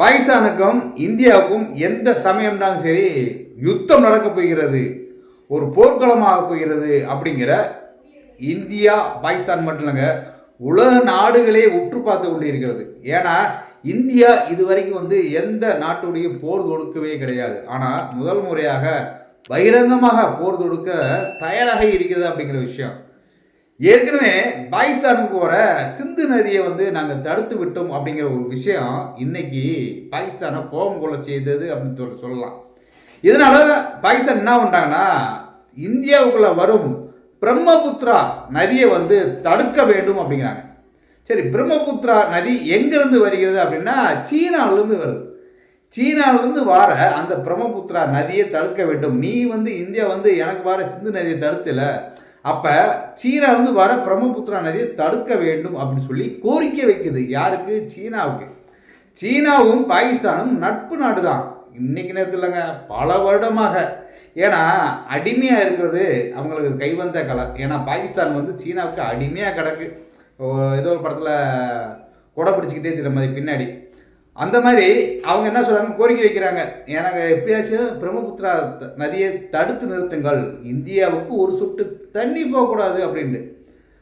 பாகிஸ்தானுக்கும் இந்தியாவுக்கும் எந்த சமயம்னாலும் சரி யுத்தம் நடக்க போகிறது. ஒரு போர்க்களமாக போகிறது அப்படிங்கிற இந்தியா பாகிஸ்தான் மட்டும் இல்லைங்க உலக நாடுகளே உற்று பார்த்து கொண்டிருக்கிறது. ஏன்னா இந்தியா இதுவரைக்கும் வந்து எந்த நாட்டுடையும் போர் தொடுக்கவே கிடையாது. ஆனால் முதல் முறையாக பகிரங்கமாக போர் தொடுக்க தயாராக இருக்கிறது அப்படிங்கிற விஷயம். ஏற்கனவே பாகிஸ்தானுக்கு போகிற சிந்து நதியை வந்து நாங்கள் தடுத்து விட்டோம் அப்படிங்கிற ஒரு விஷயம் இன்னைக்கு பாகிஸ்தானை கோபம் கொள்ள செய்தது அப்படின்னு சொல்ல சொல்லலாம். இதனால பாகிஸ்தான் என்ன பண்ணுறாங்கன்னா இந்தியாவுக்குள்ள வரும் பிரம்மபுத்திரா நதியை வந்து தடுக்க வேண்டும் அப்படிங்கிறாங்க. சரி பிரம்மபுத்திரா நதி எங்கேருந்து வருகிறது அப்படின்னா சீனாவிலேருந்து வருது. சீனாவிலேருந்து வார அந்த பிரம்மபுத்திரா நதியை தடுக்க வேண்டும். நீ வந்து இந்தியா வந்து எனக்கு வர சிந்து நதியை தடுத்தலை. அப்போ சீனாவிலிருந்து வர பிரம்மபுத்திரா நதியை தடுக்க வேண்டும் அப்படின்னு சொல்லி கோரிக்கை வைக்குது. யாருக்கு? சீனாவுக்கு. சீனாவும் பாகிஸ்தானும் நட்பு நாடு தான் இன்னைக்கு நேரத்தில் இல்லைங்க. பல வருடமாக. ஏன்னா அடிமையாக இருக்கிறது அவங்களுக்கு கைவந்த கலை. ஏன்னா பாகிஸ்தான் வந்து சீனாவுக்கு அடிமையாக கிடக்கு. ஏதோ ஒரு படத்தில் கொடை பிடிச்சிக்கிட்டே இருக்கிற மாதிரி பின்னாடி. அந்த மாதிரி அவங்க என்ன சொல்கிறாங்க கோரிக்கை வைக்கிறாங்க. எனக்கு எப்படியாச்சும் பிரம்மபுத்திரா நதியை தடுத்து நிறுத்துங்கள். இந்தியாவுக்கு ஒரு சுட்டு தண்ணி போகக்கூடாது அப்படின்ட்டு.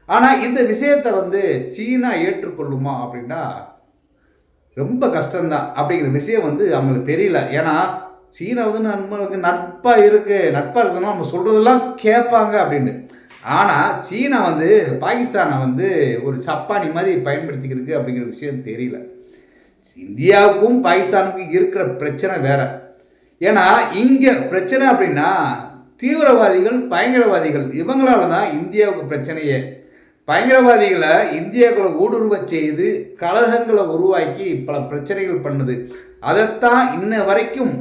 ஆனால் இந்த விஷயத்தை வந்து சீனா ஏற்றுக்கொள்ளுமா அப்படின்னா ரொம்ப கஷ்டம்தான். அப்படிங்கிற விஷயம் வந்து அவங்களுக்கு தெரியல. ஏன்னா சீனா வந்து நம்மளுக்கு நட்பாக இருக்குது நட்பாக இருக்குதுன்னா நம்ம சொல்கிறதெல்லாம் கேட்பாங்க அப்படின்னு ஆனால் சீனா வந்து பாகிஸ்தானை வந்து ஒரு சப்பானி மாதிரி பயன்படுத்திக்கிறதுக்கு அப்படிங்கிற விஷயம் தெரியல. இந்தியாவுக்கும் பாகிஸ்தானுக்கும் இருக்கிற பிரச்சனை வேற. ஏன்னா இங்கே பிரச்சனை அப்படின்னா தீவிரவாதிகள் பயங்கரவாதிகள் இவங்களால தான் இந்தியாவுக்கு பிரச்சனையே. பயங்கரவாதிகளை இந்தியாக்களை ஊடுருவ செய்து கலகங்களை உருவாக்கி பல பிரச்சனைகள் பண்ணுது. அதைத்தான் இன்ன வரைக்கும்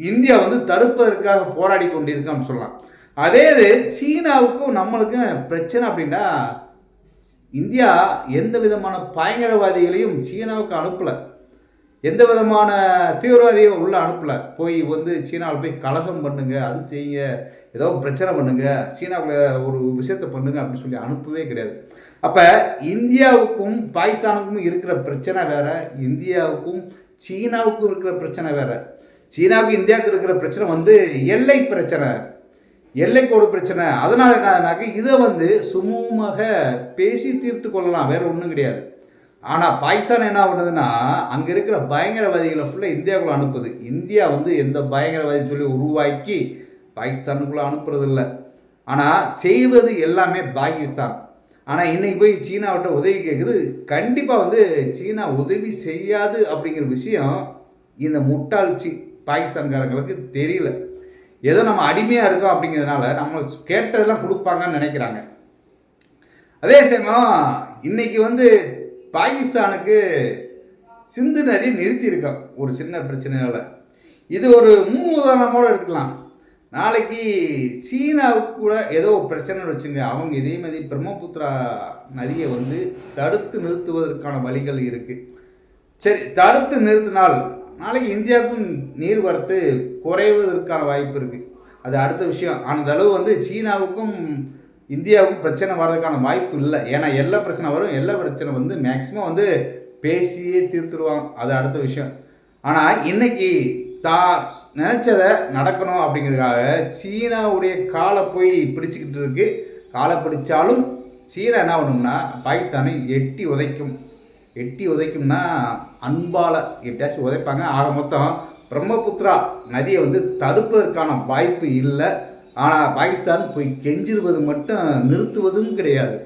இந்தியா வந்து தடுப்பதற்காக போராடி கொண்டிருக்கான்னு சொல்லலாம். அதே இது சீனாவுக்கும் நம்மளுக்கும் பிரச்சனை அப்படின்னா இந்தியா எந்த விதமான பயங்கரவாதிகளையும் சீனாவுக்கு அனுப்பலை. எந்த விதமான தீவிரவாதியும் உள்ள அனுப்பலை. போய் வந்து சீனாவில் போய் கலகம் பண்ணுங்க அது செய்யுங்க ஏதோ பிரச்சனை பண்ணுங்க சீனாவில் ஒரு விஷயத்தை பண்ணுங்க அப்படின்னு சொல்லி அனுப்பவே கிடையாது. அப்போ இந்தியாவுக்கும் பாகிஸ்தானுக்கும் இருக்கிற பிரச்சனை வேற இந்தியாவுக்கும் சீனாவுக்கும் இருக்கிற பிரச்சனை வேற. சீனாவுக்கு இந்தியாவுக்கு இருக்கிற பிரச்சனை வந்து எல்லை பிரச்சனை. எல்லைக்கோடு பிரச்சனை. அதனால் என்னன்னாக்க இதை வந்து சுமூகமாக பேசி தீர்த்து கொள்ளலாம். வேறு ஒன்றும் கிடையாது. ஆனால் பாகிஸ்தான் என்ன பண்ணுதுன்னா அங்கே இருக்கிற பயங்கரவாதிகளை ஃபுல்லாக இந்தியாவுக்குள்ள அனுப்புது. இந்தியா வந்து எந்த பயங்கரவாதின்னு சொல்லி உருவாக்கி பாகிஸ்தானுக்குள்ளே அனுப்புறதில்ல. ஆனால் செய்வது எல்லாமே பாகிஸ்தான். ஆனால் இன்றைக்கி போய் சீனாவிட்ட உதவி கேட்குது கண்டிப்பாக வந்து சீனா உதவி செய்யாது அப்படிங்கிற விஷயம் இந்த முட்டாள்ச்சி பாகிஸ்தான்காரங்களுக்கு தெரியல. ஏதோ நம்ம அடிமையாக இருக்கோம் அப்படிங்கிறதுனால நம்ம கேட்டதெல்லாம் கொடுப்பாங்கன்னு நினைக்கிறாங்க. அதே சமயம் இன்னைக்கு வந்து பாகிஸ்தானுக்கு சிந்து நதி நிறுத்தியிருக்கோம் ஒரு சின்ன பிரச்சனையால் இது ஒரு முன் உதாரணமோடு எடுத்துக்கலாம். நாளைக்கு சீனாவுக்கு கூட ஏதோ ஒரு பிரச்சனைன்னு வச்சுங்க அவங்க இதே மாதிரி பிரம்மபுத்திரா நதியை வந்து தடுத்து நிறுத்துவதற்கான வழிகள் இருக்குது சரி தடுத்து நிறுத்தினால் நாளைக்கு இந்தியாவுக்கும் நீர்வரத்து குறைவதற்கான வாய்ப்பு இருக்குது அது அடுத்த விஷயம். அந்த அளவு வந்து சீனாவுக்கும் இந்தியாவுக்கும் பிரச்சனை வர்றதுக்கான வாய்ப்பு இல்லை. ஏன்னா எல்லா பிரச்சனை வரும். எல்லா பிரச்சனை வந்து மேக்சிமம் வந்து பேசியே தீர்த்துருவாங்க. அது அடுத்த விஷயம். ஆனால் இன்னைக்கு தா நினச்சதை நடக்கணும் அப்படிங்கிறதுக்காக சீனாவுடைய காலை போய் பிடிச்சிக்கிட்டு இருக்கு. காலை பிடிச்சாலும் சீனா என்ன பண்ணும்னா பாகிஸ்தானை எட்டி உதைக்கும். எட்டி உதைக்கும்னா அன்பால் எப்படியாச்சும் உதைப்பாங்க. ஆக மொத்தம் பிரம்மபுத்திரா நதியை வந்து தடுப்பதற்கான வாய்ப்பு இல்லை. ஆனால் பாகிஸ்தான் போய் கெஞ்சிருவது மட்டும் நிறுத்துவதும் கிடையாது.